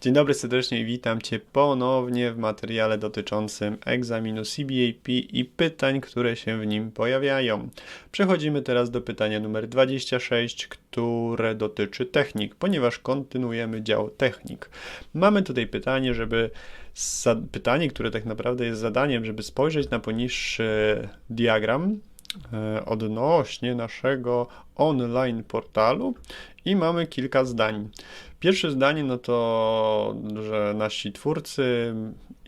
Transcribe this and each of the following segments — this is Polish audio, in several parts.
Dzień dobry serdecznie i witam Cię ponownie w materiale dotyczącym egzaminu CBAP i pytań, które się w nim pojawiają. Przechodzimy teraz do pytania numer 26, które dotyczy technik, ponieważ kontynuujemy dział technik. Mamy tutaj pytanie, żeby pytanie, które tak naprawdę jest zadaniem, żeby spojrzeć na poniższy diagram e, odnośnie naszego online portalu i mamy kilka zdań. Pierwsze zdanie, no to, że nasi twórcy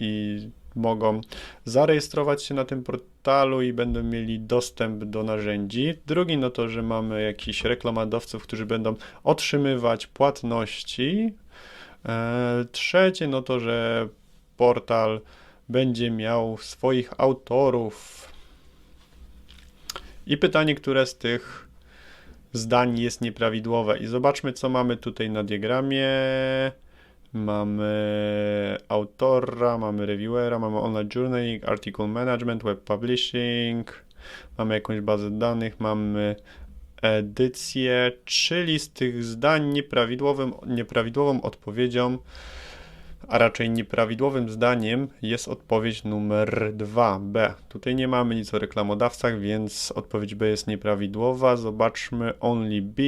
i mogą zarejestrować się na tym portalu i będą mieli dostęp do narzędzi. Drugi, no to, że mamy jakichś reklamadowców, którzy będą otrzymywać płatności. E, trzecie, no to, że portal będzie miał swoich autorów. I pytanie, które z tych zdań jest nieprawidłowe. I zobaczmy, co mamy tutaj na diagramie. Mamy autora, mamy reviewera, mamy online journaling, article management, web publishing, mamy jakąś bazę danych, mamy edycję, czyli z tych zdań nieprawidłowym, nieprawidłową odpowiedzią a raczej nieprawidłowym zdaniem jest odpowiedź numer 2b. Tutaj nie mamy nic o reklamodawcach, więc odpowiedź B jest nieprawidłowa. Zobaczmy only B,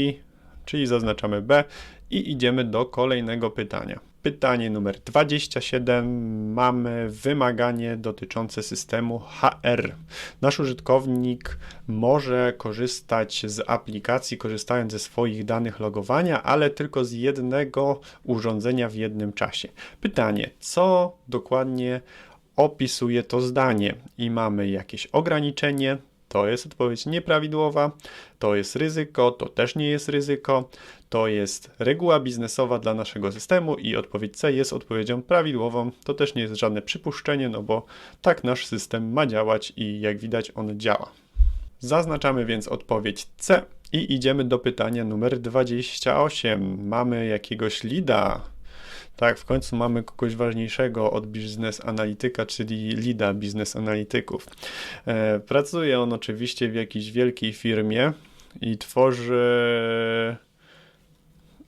czyli zaznaczamy B i idziemy do kolejnego pytania. Pytanie numer 27. Mamy wymaganie dotyczące systemu HR. Nasz użytkownik może korzystać z aplikacji, korzystając ze swoich danych logowania, ale tylko z jednego urządzenia w jednym czasie. Pytanie, co dokładnie opisuje to zdanie? I mamy jakieś ograniczenie, to jest odpowiedź nieprawidłowa, to jest ryzyko, to też nie jest ryzyko, to jest reguła biznesowa dla naszego systemu i odpowiedź C jest odpowiedzią prawidłową. To też nie jest żadne przypuszczenie, no bo tak nasz system ma działać i jak widać on działa. Zaznaczamy więc odpowiedź C i idziemy do pytania numer 28. Mamy jakiegoś lida, tak, w końcu mamy kogoś ważniejszego od biznes analityka, czyli lida biznes analityków. E, pracuje on oczywiście w jakiejś wielkiej firmie i tworzy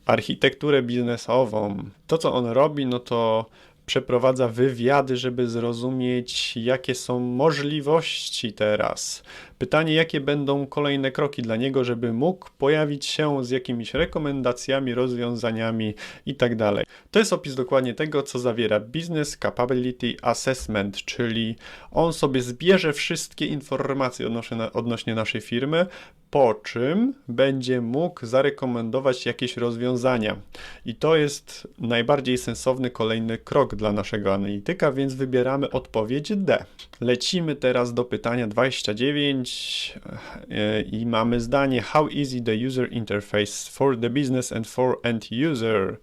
architekturę biznesową. To, co on robi, no to przeprowadza wywiady, żeby zrozumieć, jakie są możliwości teraz. Pytanie, jakie będą kolejne kroki dla niego, żeby mógł pojawić się z jakimiś rekomendacjami, rozwiązaniami itd. Tak to jest opis dokładnie tego, co zawiera Business Capability Assessment, czyli on sobie zbierze wszystkie informacje odnośnie, odnośnie naszej firmy, po czym będzie mógł zarekomendować jakieś rozwiązania. I to jest najbardziej sensowny kolejny krok dla naszego analityka, więc wybieramy odpowiedź D. Lecimy teraz do pytania 29 e, i mamy zdanie How easy the user interface for the business and for end user.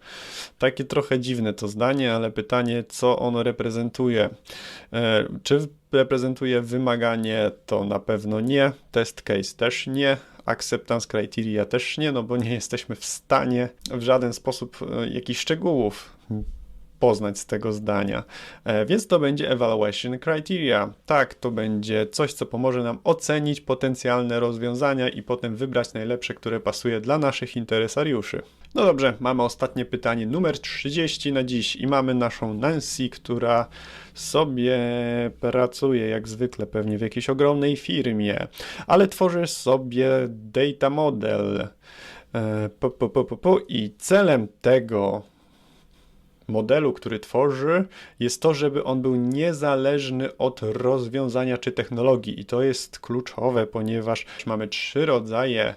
Takie trochę dziwne to zdanie, ale pytanie, co ono reprezentuje. E, czy reprezentuje wymaganie, to na pewno nie. Test case też nie. Acceptance criteria też nie, no bo nie jesteśmy w stanie w żaden sposób e, jakichś szczegółów poznać z tego zdania. E, więc to będzie evaluation criteria. Tak, to będzie coś, co pomoże nam ocenić potencjalne rozwiązania i potem wybrać najlepsze, które pasuje dla naszych interesariuszy. No dobrze, mamy ostatnie pytanie, numer 30 na dziś i mamy naszą Nancy, która sobie pracuje jak zwykle pewnie w jakiejś ogromnej firmie, ale tworzy sobie data model. E, po, po, po, po, I celem tego modelu, który tworzy, jest to, żeby on był niezależny od rozwiązania czy technologii. I to jest kluczowe, ponieważ mamy trzy rodzaje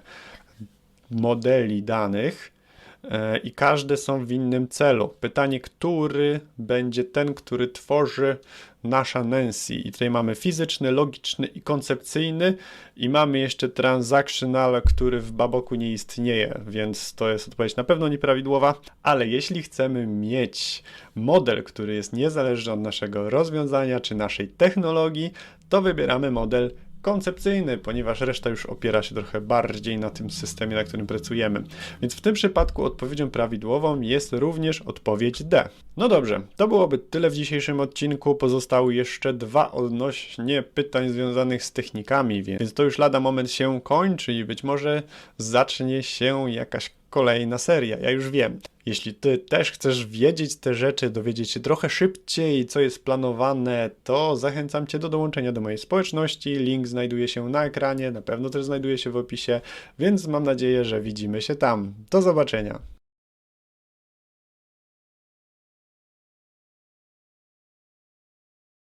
modeli danych i każde są w innym celu. Pytanie, który będzie ten, który tworzy nasza Nancy. I tutaj mamy fizyczny, logiczny i koncepcyjny i mamy jeszcze transactional, który w Baboku nie istnieje, więc to jest odpowiedź na pewno nieprawidłowa, ale jeśli chcemy mieć model, który jest niezależny od naszego rozwiązania czy naszej technologii, to wybieramy model koncepcyjny, ponieważ reszta już opiera się trochę bardziej na tym systemie, na którym pracujemy. Więc w tym przypadku odpowiedzią prawidłową jest również odpowiedź D. No dobrze, to byłoby tyle w dzisiejszym odcinku. Pozostały jeszcze dwa odnośnie pytań związanych z technikami, więc to już lada moment się kończy i być może zacznie się jakaś kolejna seria, ja już wiem. Jeśli ty też chcesz wiedzieć te rzeczy, dowiedzieć się trochę szybciej, co jest planowane, to zachęcam cię do dołączenia do mojej społeczności. Link znajduje się na ekranie, na pewno też znajduje się w opisie, więc mam nadzieję, że widzimy się tam. Do zobaczenia.